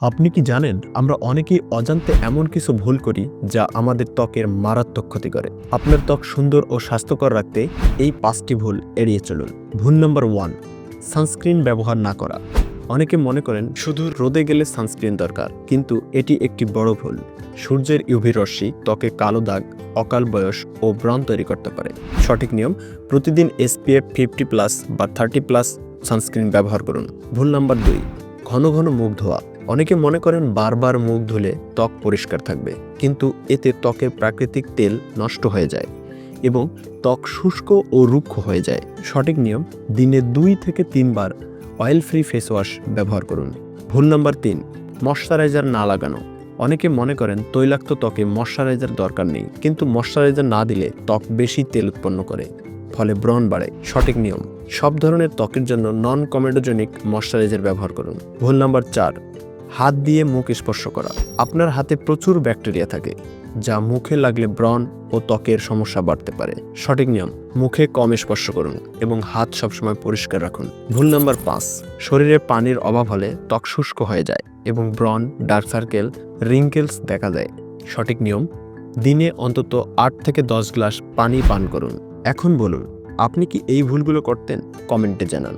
আপনি কি জানেন, আমরা অনেকেই অজান্তে এমন কিছু ভুল করি যা আমাদের ত্বকের মারাত্মক ক্ষতি করে। আপনার ত্বক সুন্দর ও স্বাস্থ্যকর রাখতে এই পাঁচটি ভুল এড়িয়ে চলুন। ভুল নম্বর ওয়ান, সানস্ক্রিন ব্যবহার না করা। অনেকে মনে করেন, শুধু রোদে গেলে সানস্ক্রিন দরকার। কিন্তু এটি একটি বড় ভুল। সূর্যের ইউভি রশ্মি ত্বকে কালো দাগ, অকাল বয়স ও ব্রণ তৈরি করতে পারে। সঠিক নিয়ম, প্রতিদিন এসপিএফ ফিফটি প্লাস বা থার্টি প্লাস সানস্ক্রিন ব্যবহার করুন। ভুল নাম্বার দুই, ঘন ঘন মুখ ধোয়া। অনেকে মনে করেন বারবার মুখ ধুলে ত্বক পরিষ্কার থাকবে, কিন্তু এতে ত্বকের প্রাকৃতিক তেল নষ্ট হয়ে যায় এবং ত্বক শুষ্ক ও রুক্ষ হয়ে যায়। সঠিক নিয়ম, দিনে দুই থেকে তিনবার অয়েল ফ্রি ফেস ওয়াশ ব্যবহার করুন। ভুল নাম্বার তিন ময়শ্চারাইজার না লাগানো। অনেকে মনে করেন তৈলাক্ত ত্বকে ময়শ্চারাইজার দরকার নেই, কিন্তু ময়শ্চারাইজার না দিলে ত্বক বেশি তেল উৎপন্ন করে, ফলে ব্রণ বাড়ে। সঠিক নিয়ম, সব ধরনের ত্বকের জন্য নন কমেডোজেনিক ময়শ্চারাইজার ব্যবহার করুন। ভুল নাম্বার চার হাত দিয়ে মুখ স্পর্শ করা। আপনার হাতে প্রচুর ব্যাকটেরিয়া থাকে, যা মুখে লাগলে ব্রণ ও ত্বকের সমস্যা বাড়তে পারে। সঠিক নিয়ম, মুখে কম স্পর্শ করুন এবং হাত সবসময় পরিষ্কার রাখুন। ভুল নাম্বার পাঁচ, শরীরে পানির অভাব হলে ত্বক শুষ্ক হয়ে যায় এবং ব্রণ, ডার্ক সার্কেল, রিঙ্কেলস দেখা দেয়। সঠিক নিয়ম, দিনে অন্তত আট থেকে দশ গ্লাস পানি পান করুন। এখন বলুন, আপনি কি এই ভুলগুলো করতেন? কমেন্টে জানান।